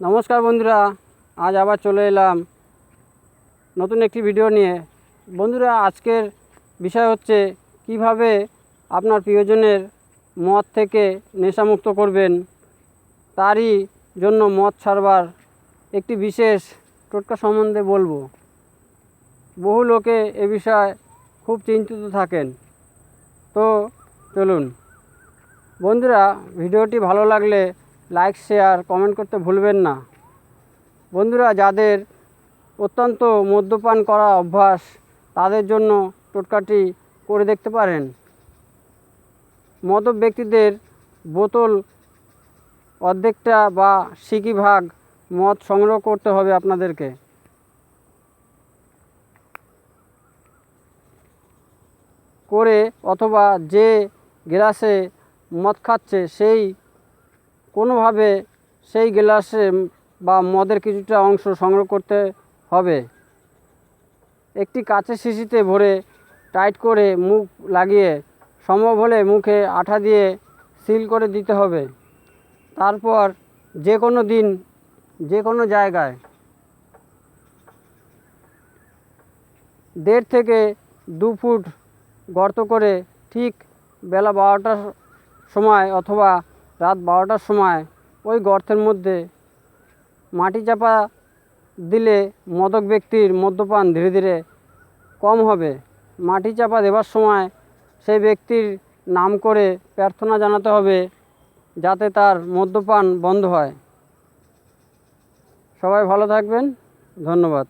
নমস্কার বন্ধুরা, আজ আবার চলে এলাম নতুন একটি ভিডিও নিয়ে। বন্ধুরা, আজকের বিষয় হচ্ছে কীভাবে আপনার প্রিয়জনের মদ থেকে নেশামুক্ত করবেন। তারই জন্য মদ ছাড়বার একটি বিশেষ টোটকা সম্বন্ধে বলব। বহু লোকে এ বিষয়ে খুব চিন্তিত থাকেন। তো চলুন। বন্ধুরা ভিডিওটি ভালো লাগলে লাইক শেয়ার কমেন্ট করতে ভুলবেন না। বন্ধুরা, যাদের অত্যন্ত মদ্যপান করা অভ্যাস, তাদের জন্য টোটকাটি করে দেখতে পারেন। মদ্যপ ব্যক্তিদের বোতল অর্ধেকটা বা সিকি ভাগ মদ সংগ্রহ করতে হবে আপনাদেরকে। করে অথবা যে গ্লাসে মদ খাচ্ছে, সেই কোনোভাবে সেই গ্লাসে বা মদের কিছুটা অংশ সংগ্রহ করতে হবে। একটি কাঁচের শিশিতে ভরে টাইট করে মুখ লাগিয়ে সম্ভব হলে মুখে আঠা দিয়ে সিল করে দিতে হবে। তারপর যে কোনো দিন, যে কোনো জায়গায় দেড় থেকে দু ফুট গর্ত করে ঠিক বেলা বারোটার সময় অথবা রাত বারোটার সময় ওই গর্তের মধ্যে মাটি চাপা দিলে মদক ব্যক্তির মদ্যপান ধীরে ধীরে কম হবে। মাটি চাপা দেবার সময় সেই ব্যক্তির নাম করে প্রার্থনা জানাতে হবে যাতে তার মদ্যপান বন্ধ হয়। সবাই ভালো থাকবেন। ধন্যবাদ।